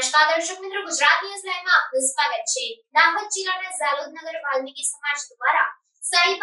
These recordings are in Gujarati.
નમસ્કાર દર્શક મિત્રો સમાજ દ્વારા સાઈ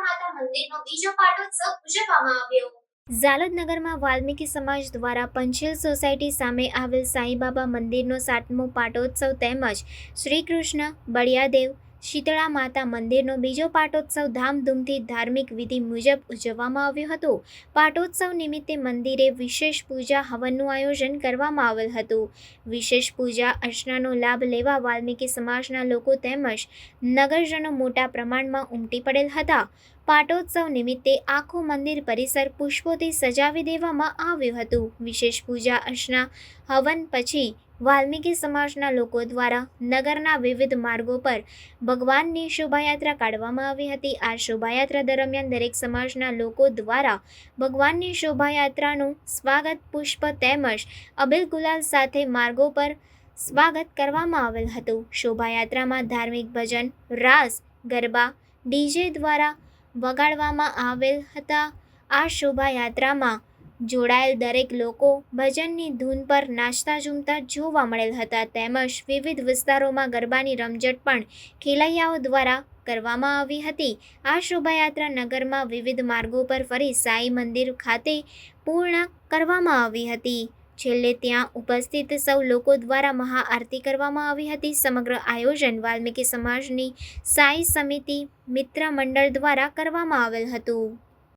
માતા મંદિરનો બીજો પાટોત્સવ ઉજવવામાં આવ્યો. ઝાલોદ વાલ્મીકી સમાજ દ્વારા પંચેલ સોસાયટી સામે આવેલ સાંઈબાબા મંદિરનો સાતમો પાટોત્સવ તેમજ શ્રી કૃષ્ણ બળિયાદેવ શીતળા માતા મંદિરનો બીજો પાટોત્સવ ધામધૂમથી ધાર્મિક વિધિ મુજબ ઉજવવામાં આવ્યો હતો. પાટોત્સવ નિમિત્તે મંદિરે વિશેષ પૂજા હવનનું આયોજન કરવામાં આવેલ હતું. વિશેષ પૂજા, અર્ચનાનો લાભ લેવા વાલ્મીકી સમાજના લોકો તેમજ નગરજનો મોટા પ્રમાણમાં ઉમટી પડેલ હતા. પાટોત્સવ નિમિત્તે આખું મંદિર પરિસર પુષ્પોથી સજાવી દેવામાં આવ્યું હતું. વિશેષ પૂજા, અર્ચના, હવન પછી વાલ્મીકી સમાજના લોકો દ્વારા નગરના વિવિધ માર્ગો પર ભગવાનની શોભાયાત્રા કાઢવામાં આવી હતી. આ શોભાયાત્રા દરમિયાન દરેક સમાજના લોકો દ્વારા ભગવાનની શોભાયાત્રાનું સ્વાગત, પુષ્પ તેમજ અબિલ ગુલાલ સાથે માર્ગો પર સ્વાગત કરવામાં આવેલ હતું. શોભાયાત્રામાં ધાર્મિક ભજન, રાસ, ગરબા, ડીજે દ્વારા વગાડવામાં આવેલ હતા. આ શોભાયાત્રામાં જોડાયેલ દરેક લોકો ભજનની ધૂન પર નાચતા ઝૂમતા જોવા મળેલ હતા. તેમજ વિવિધ વિસ્તારોમાં ગરબાની રમઝટ પણ ખેલૈયાઓ દ્વારા કરવામાં આવી હતી. આ શોભાયાત્રા નગરમાં વિવિધ માર્ગો પર ફરી સાઈ મંદિર ખાતે પૂર્ણ કરવામાં આવી હતી. છેલ્લે ત્યાં ઉપસ્થિત સૌ લોકો દ્વારા મહાઆરતી કરવામાં આવી હતી. સમગ્ર આયોજન વાલ્મીકી સમાજની સાઈ સમિતિ મિત્ર મંડળ દ્વારા કરવામાં આવેલ હતું.